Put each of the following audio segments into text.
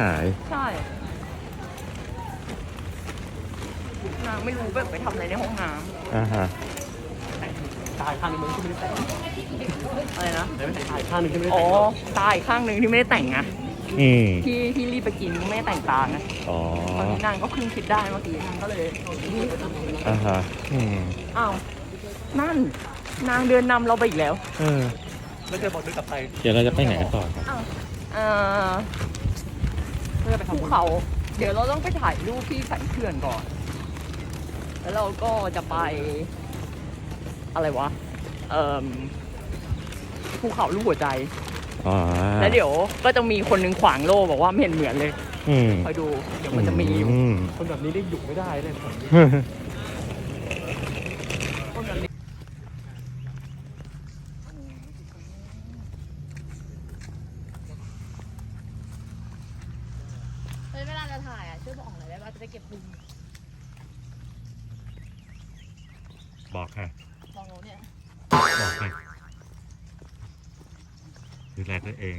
หาย ใช่นางไม่รู้แบบไปทำอะไรในห้องน้อ่าฮะ ตายข้างหนึงมันก็ไม่ได้แต่งำอะไรนะ แต่ไม่แต่งตายข้างหนึงที่ไม่ได้อ๋อ แต่งตาอีกข้างหนึ่งที่ไม่ได้แต่งไงอืม ที่ที่รีบไปกินไม่ได้แต่งตาไงอ๋อ ตอนนี้นางก็เพิ่งคิดได้เมื่อกี้นางก็เลยอ่าฮะ อืมอ้าวนั่น นางเดินนำเราไปอีกแล้ว เออแล้วเจอบอกด้วยกับใครเดี๋ยวเราจะไปไหนกันต่อครับอ้าวเอ่อ เพื่อไปภูทำบุญเขา เดี๋ยวเราต้องไปถ่ายรูปที่สันเขื่อนก่อน แล้วเราก็จะไป อะไรวะ เอ่อภูเขาลูกหัวใจ อ๋อแล้วเดี๋ยวก็จะมีคนหนึงขวางโลบอกว่าไม่เห็นเหมือนเลยอืมคอยดู เดี๋ยวมันจะมีอยู่ อืม คนแบบนี้ได้อยู่ไม่ได้เลยผม คนแบบนี้ เฮ้ยเวลาจะถ่ายอะช่วยบอกหน่อยได้ป่ะจะได้เก็บมุม บอกค่ะมองโน้นเนี่ย บอกค่ะดูแลตัวเอง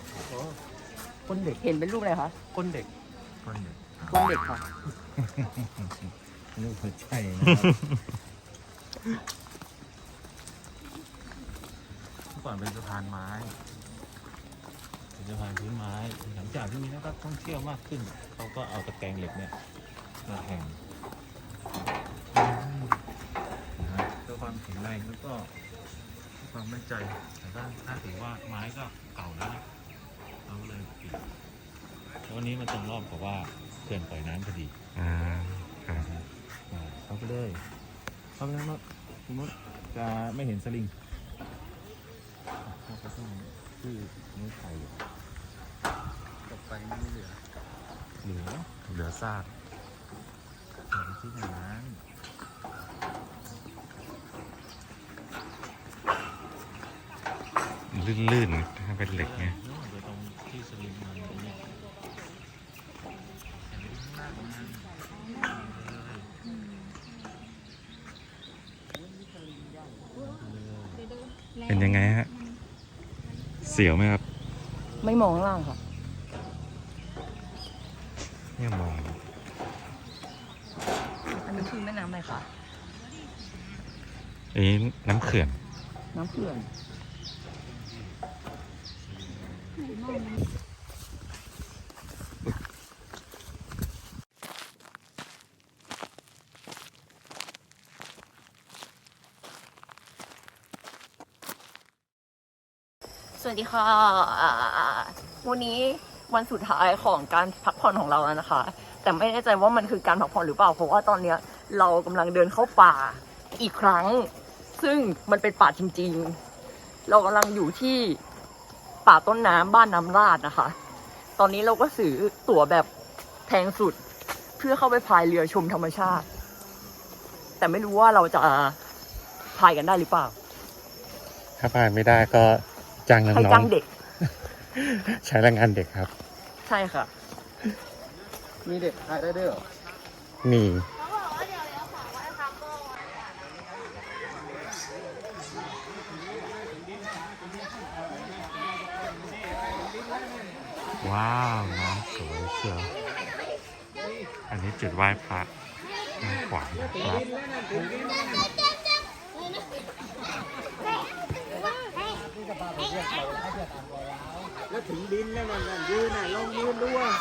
คนเด็กเห็นเป็นรูปอะไรคะคนเด็กคนเด็กค่ะลูกหัวใจนะเมื่อก่อนเป็นสะพานไม้ เป็นสะพานพื้นไม้ หลังจากที่มีนักท่องเที่ยวมากขึ้น เขาก็เอาตะแกรงเหล็กเนี่ยมาแข่งนะฮะเพื่อความแข็งแรงแล้วก็เพื่อความมั่นใจแต่ถ้าถ้าถือว่าไม้ก็เก่าแล้วนะ แล้ววันนี้มันตรงรอบกับว่าเขื่อนปล่อยน้ำพอดีอ่าครับเข้าไปเลยเข้าไปแล้วมดคุณมดจะไม่เห็นสลิงเข้าไปที่ที่นิ้วไทยตกไปไม่เหลือเหลือเหลือซากเหลือที่ไหนนั้นลื่นๆถ้าเป็นเหล็กไง เดี๋ยวตรงที่สลิงมันเนี่ย เป็นยังไงฮะ เสียวไหมครับ ไม่มองข้างล่างค่ะเนี่ยมองอันนี้คือแม่น้ำอะไรคะอันนี้น้ำเขื่อน น้ำเขื่อน วัสดีค่ะ วันนี้วันสุดท้ายของการพักผ่อนของเราแล้วนะคะ แต่ไม่แน่ใจว่ามันคือการพักผ่อนหรือเปล่า เพราะว่าตอนเนี้ยเรากำลังเดินเข้าป่าอีกครั้ง ซึ่งมันเป็นป่าจริง ๆ เรากำลังอยู่ที่ป่าต้นน้ำบ้านน้ำราดนะคะ ตอนนี้เราก็ซื้อตั๋วแบบแพงสุดเพื่อเข้าไปพายเรือชมธรรมชาติ แต่ไม่รู้ว่าเราจะพายกันได้หรือเปล่า ถ้าผ่านไม่ได้ก็ จ้างน้ให้อจ้างงเด็ก ๆใช้แรงงานเด็กครับ ใช่ค่ะ มีเด็กถ่ายได้ด้วยเหรอ มีเขาบอกว่าเดี๋ยวเลี้ยวขวาว่าทางโก้อะว้าวน้องสวยเชียวอันนี้จุดไหว้พระทางขวานะครับ แล้วถึงดินแล้วนั่นยืนน่ะลองยืนดูอะ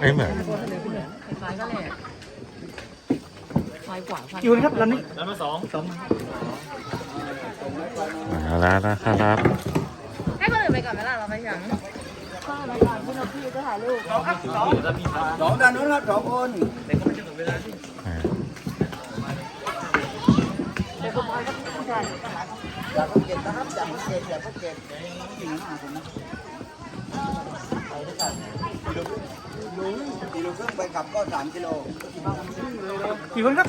ไม่เหมือนคล้ายๆก็แหละคล้ายกว่าคล้ายอยู่นะครับลำนี้แล้วมาสองสองมาแล้วนะครับให้คนอื่นไปก่อนไหมล่ะเราไปยังสองด้านนู้นครับสองคนอ่าอย่าเขาเก็บนะครับอย่าเขาเก็บอย่าเขาเก็บกินอาหารผมนะไปด้วยกัน กิโลครึ่งกิโลครึ่งไปกลับก็สามกิโลกี่คนครับ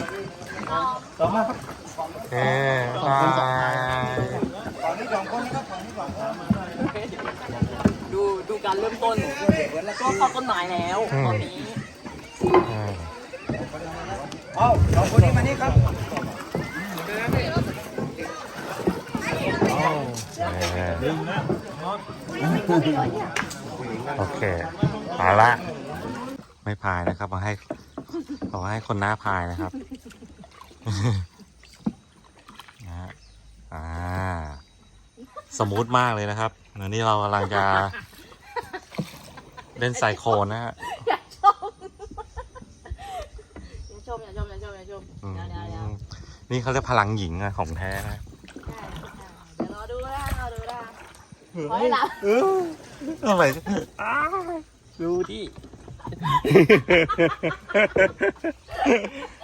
สองมาครับเอ้บายฝั่งนี้สองคนนะครับฝั่งนี้สองคนดูดูการเริ่มต้นเด็กวันละก็เข้าต้นไม้แล้วตอนนี้อ่าเอ้าสองคนนี้มานี่ครับเอ้ดึงนะน็อตโอเค มาละ ไม่พายนะครับมาให้ขอให้คนหน้าพายนะครับนะฮะอ่า สมูทมากเลยนะครับเดี๋ยวนี้เรากำลังจะ เล่นไซโคลนนะฮะอย่าชม อย่าชม อย่าชมอย่าชมอืมเดี๋ยวเดี๋ยวเดี๋ยวนี่เขาจะพลังหญิงอะของแท้นะเดี๋ยวรอดูนะรอดูนะขอให้หลับ เอออะไร ดูที่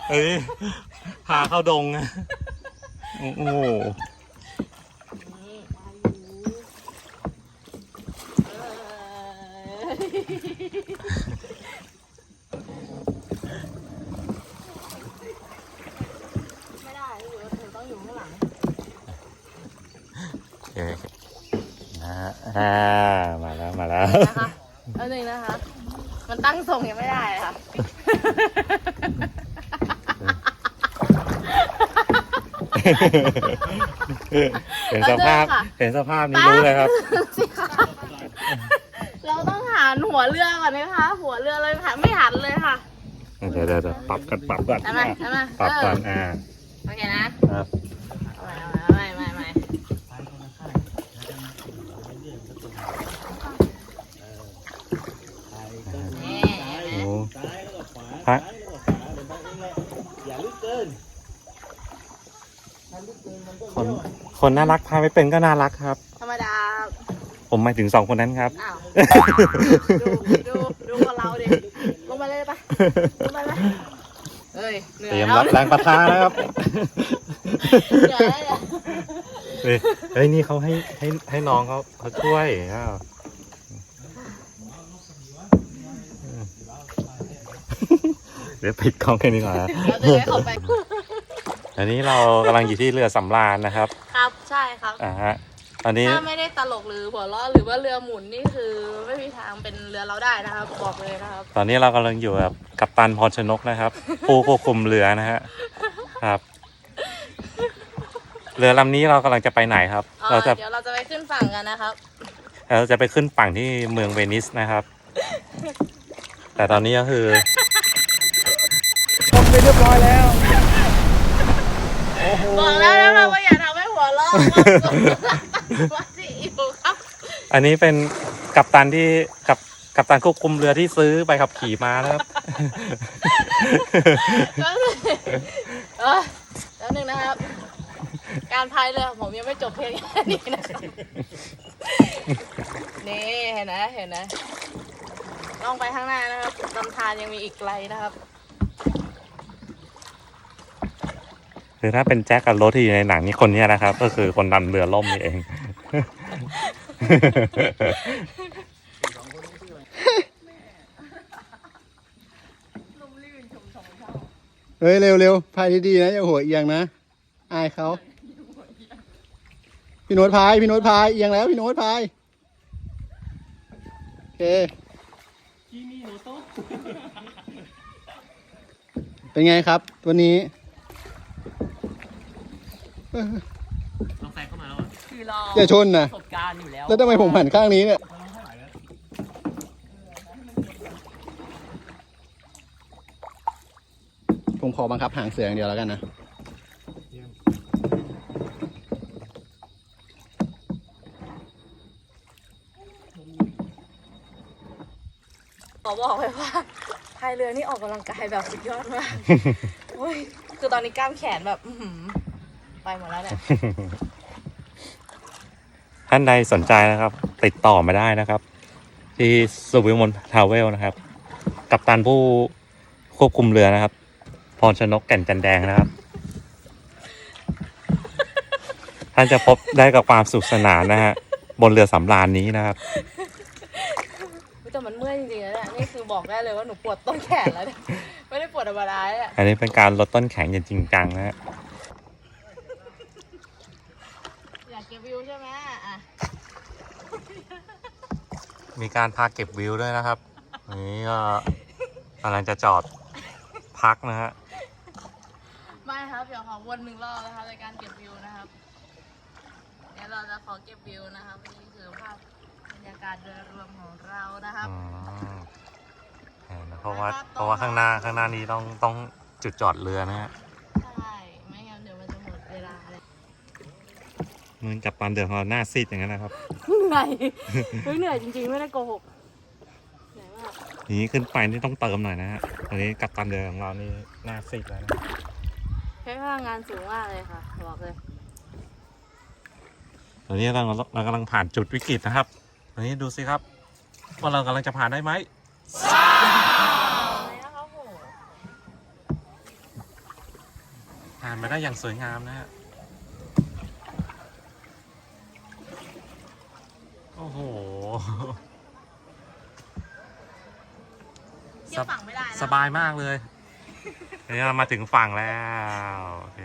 เฮ้ยพาเข้าดงอะโอ้โหนี่มาอยู่เออไม่ได้หนูหนูต้องอยู่ข้างหลังโอเคนะฮะอ่ามาแล้วมาแล้ว นะคะเอาหนึ่งนะคะ มันตั้งทรงยังไม่ได้เลยค่ะ เห็นสภาพเอาเดินค่ะเห็นสภาพนี้รู้เลยครับสิคะเราต้องหันหัวเรือก่อนนะคะ หัวเรือเลยค่ะ ไม่หันเลยค่ะ เดี๋ยวเดี๋ยวเดี๋ยวปรับกันปรับกันใช่ไหมใช่ไหมปรับกันเอออ่าโอเคนะครับ เอาใหม่เอาใหม่เอาใหม่เอาใหม่ นี่ โอ้ ซ้ายแล้วก็ขวา ฮะ ซ้ายแล้วก็ขวาเดี๋ยวไปเองแหละอย่าลึกเกินคนคนน่ารักพาไม่เป็นก็น่ารักครับ ธรรมดา ผมหมายถึงสองคนนั้นครับ อ้าว ดูดูดูกับเราดิลงไปเลยปะลงไปไหมเฮ้ยเหนื่อเตรียยมแล้วรับแรงประทะนะครับเหนื่อยแล้วเนี่ยเฮ้ยเฮ้ยนี่เขาให้ให้ให้น้องเขาเขาช่วยอ้าว เดี๋ยวปิดกล้องแค่นี้ก่อนนะเราจะให้เขาไป อันนี้เรากำลังอยู่ที่เรือสำราญนะครับครับใช่ครับ อ่าฮะตอนนี้ ถ้าไม่ได้ตลกหรือหัวเราะหรือว่าเรือหมุนนี่คือไม่มีทางเป็นเรือเราได้นะครับ บอกเลยนะครับ ตอนนี้เรากำลังอยู่กับกัปตันพรชนกนะครับ ผู้ควบคุมเรือนะฮะครับ เรือลำนี้เรากำลังจะไปไหนครับเอ่อเราจะเดี๋ยวเราจะไปขึ้นฝั่งกันนะครับ เราจะไปขึ้นฝั่งที่เมืองเวนิสนะครับ แต่ตอนนี้ก็คือทำไปเรียบร้อยแล้วบอกแล้วนะครับว่าอย่าทำให้หัวเราะว่าสิอิวครับอันนี้เป็นกัปตันที่กับกัปตันควบคุมเรือที่ซื้อใบขับขี่มานะครับ ก็เลยเออแล้วหนึ่งนะครับ การพายเรือของผมยังไม่จบเพียงแค่นี้นะนี่เห็นนะเห็นนะลองไปข้างหน้านะครับลำธารยังมีอีกไกลนะครับ คือถ้าเป็นแจ็คกับโรสที่อยู่ในหนังนี่คนเนี้ยนะครับ ก็คือคนนำเรือล่มนี่เองนฮ้ย เร็วเร็วพายดีๆนะอย่าหัวเอียงนะ อายเขา พี่โน้ตพาย พี่โน้ตพาย เอียงแล้ว พี่โน้ตพาย โอเค เป็นไงครับ ตัวนี้ เอ้ยต้องแซงเข้ามาแล้วอะคือเราอย่าชนนะประสบการณ์อยู่แล้วแล้วทำไมผมหันข้างนี้เนี่ยผมขอบังคับหางเสืออย่างเดียวแล้วกันนะขอบอกเลยว่าพายเรือนี่ออกกำลังกายแบบสุดยอดมาก โอ้ยคือตอนนี้กล้ามแขนแบบ อื้อหือ ไปหมดแล้วเนี่ย ท่านใดสนใจนะครับ ติดต่อมาได้นะครับ ที่สุวิมลทาวเวลนะครับ กับตันผู้ควบคุมเรือนะครับ พรชนกแก่นจันแดงนะครับ ท่านจะพบได้กับความสุขสนานนะฮะบนเรือสำราญนี้นะครับแต่มันเมื่อยจริงๆนะเนี่ยนี่คือบอกได้เลยว่าหนูปวดต้นแขนแล้วเนี่ยไม่ได้ปวดธรรมดาเนี่ยอันนี้เป็นการลดต้นแข็งอย่างจริงจังนะฮะ อยากเก็บวิวใช่ไหมอะ มีการพาเก็บวิวด้วยนะครับอันนี้ก็กำลังจะจอดพักนะฮะไม่ครับ เดี๋ยวขอวนหนึ่งรอบนะคะในการเก็บวิวนะครับเดี๋ยวเราจะขอเก็บวิวนะครับนี่คือภาพบรรยากาศโดยรวมของเรานะครับอืมเห็นนะเพราะว่าเพราะว่าข้างหน้าข้างหน้านี้ต้องต้องจุดจอดเรือนะฮะใช่ไม่งั้นเดี๋ยวมันจะหมดเวลาเลย เหมือนกับปันเดือดของเราหน้าซีดอย่างนั้นนะครับ เหนื่อยเฮ้ยเหนื่อยจริงๆไม่ได้โกหกเหนื่อยมากอย่างนี้ขึ้นไปนี่ต้องเติมหน่อยนะฮะอันนี้กับตันเดือของเรานี่หน้าซีดแล้วนะใช้พลังงานสูงมากเลยค่ะบอกเลยตอนนี้เราเรากำลังผ่านจุดวิกฤตนะครับตอนนี้ดูสิครับว่าเรากำลังจะผ่านได้ไหมอะไรนะครับโหผ่านมาได้อย่างสวยงามนะฮะ สบายมากเลยเนี่ยมาถึงฝั่งแล้วโอเค